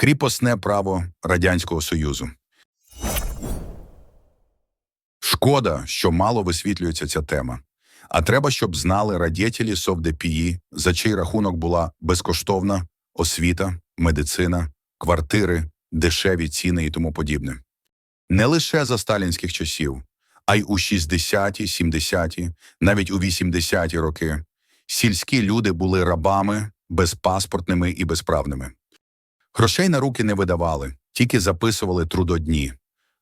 кріпосне право Радянського Союзу. Шкода, що мало висвітлюється ця тема. А треба, щоб знали радітелі Совдепії, за чий рахунок була безкоштовна освіта, медицина, квартири, дешеві ціни і тому подібне. Не лише за сталінських часів, а й у 60-ті, 70-ті, навіть у 80-ті роки сільські люди були рабами, безпаспортними і безправними. Грошей на руки не видавали, тільки записували трудодні,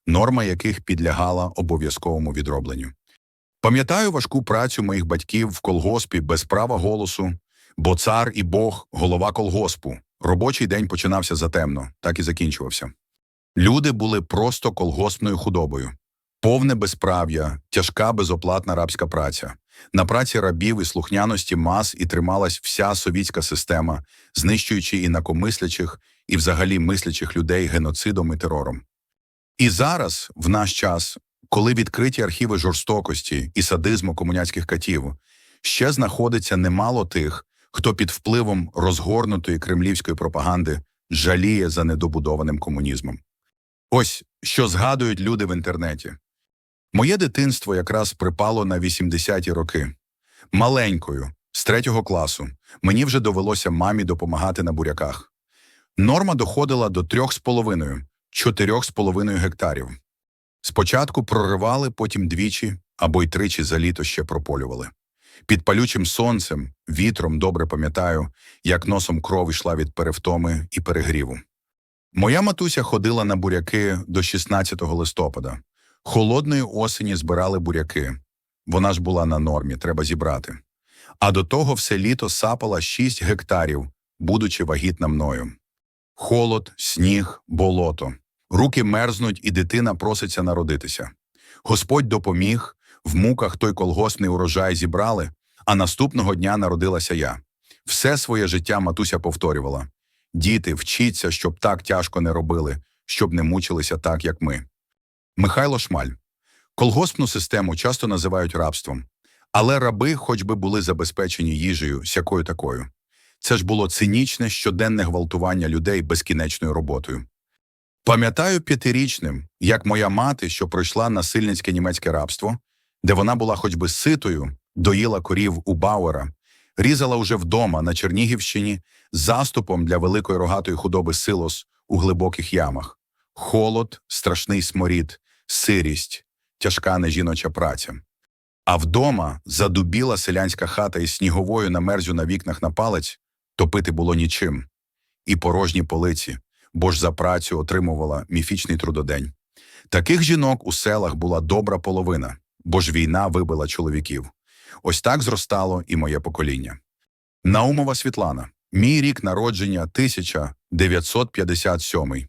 норма яких підлягала обов'язковому відробленню. Пам'ятаю важку працю моїх батьків в колгоспі без права голосу, бо цар і Бог – голова колгоспу. Робочий день починався затемно, так і закінчувався. Люди були просто колгоспною худобою. Повне безправ'я, тяжка безоплатна рабська праця. На праці рабів і слухняності мас і трималась вся совітська система, знищуючи інакомислячих і взагалі мислячих людей геноцидом і терором. І зараз, в наш час, коли відкриті архіви жорстокості і садизму комуняцьких катів, ще знаходиться немало тих, хто під впливом розгорнутої кремлівської пропаганди жаліє за недобудованим комунізмом. Ось що згадують люди в інтернеті. Моє дитинство якраз припало на 80-ті роки. Маленькою, з третього класу, мені вже довелося мамі допомагати на буряках. Норма доходила до 3,5 4,5 гектарів. Спочатку проривали, потім двічі або й тричі за літо ще прополювали. Під палючим сонцем, вітром добре пам'ятаю, як носом кров йшла від перевтоми і перегріву. Моя матуся ходила на буряки до 16 листопада. Холодної осені збирали буряки. Вона ж була на нормі, треба зібрати. А до того все літо сапала 6 гектарів, будучи вагітна мною. Холод, сніг, болото. Руки мерзнуть, і дитина проситься народитися. Господь допоміг, в муках той колгоспний урожай зібрали, а наступного дня народилася я. Все своє життя матуся повторювала. Діти, вчіться, щоб так тяжко не робили, щоб не мучилися так, як ми. Михайло Шмаль. Колгоспну систему часто називають рабством. Але раби хоч би були забезпечені їжею, сякою такою. Це ж було цинічне щоденне гвалтування людей безкінечною роботою. Пам'ятаю п'ятирічним, як моя мати, що пройшла насильницьке німецьке рабство, де вона була хоч би ситою, доїла корів у Бауера, різала уже вдома на Чернігівщині заступом для великої рогатої худоби силос у глибоких ямах. Холод, страшний сморід, сирість, тяжка нежіноча праця. А вдома задубіла селянська хата із сніговою намерзю на вікнах на палець, топити було нічим. І порожні полиці, бо ж за працю отримувала міфічний трудодень. Таких жінок у селах була добра половина, бо ж війна вибила чоловіків. Ось так зростало і моє покоління. Наумова Світлана. Мій рік народження 1957.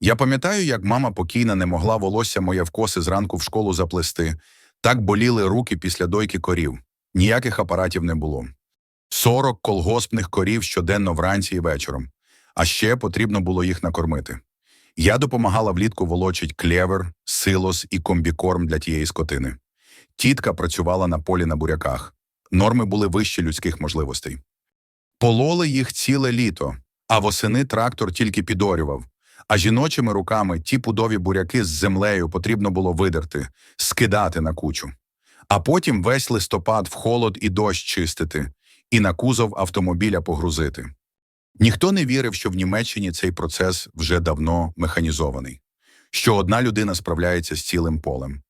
Я пам'ятаю, як мама покійна не могла волосся моє в коси зранку в школу заплести. Так боліли руки після дойки корів. Ніяких апаратів не було. 40 колгоспних корів щоденно вранці і вечором. А ще потрібно було їх накормити. Я допомагала влітку волочить клєвер, силос і комбікорм для тієї скотини. Тітка працювала на полі на буряках. Норми були вищі людських можливостей. Пололи їх ціле літо, а восени трактор тільки підорював. А жіночими руками ті пудові буряки з землею потрібно було видерти, скидати на кучу. А потім весь листопад в холод і дощ чистити, і на кузов автомобіля погрузити. Ніхто не вірив, що в Німеччині цей процес вже давно механізований, що одна людина справляється з цілим полем.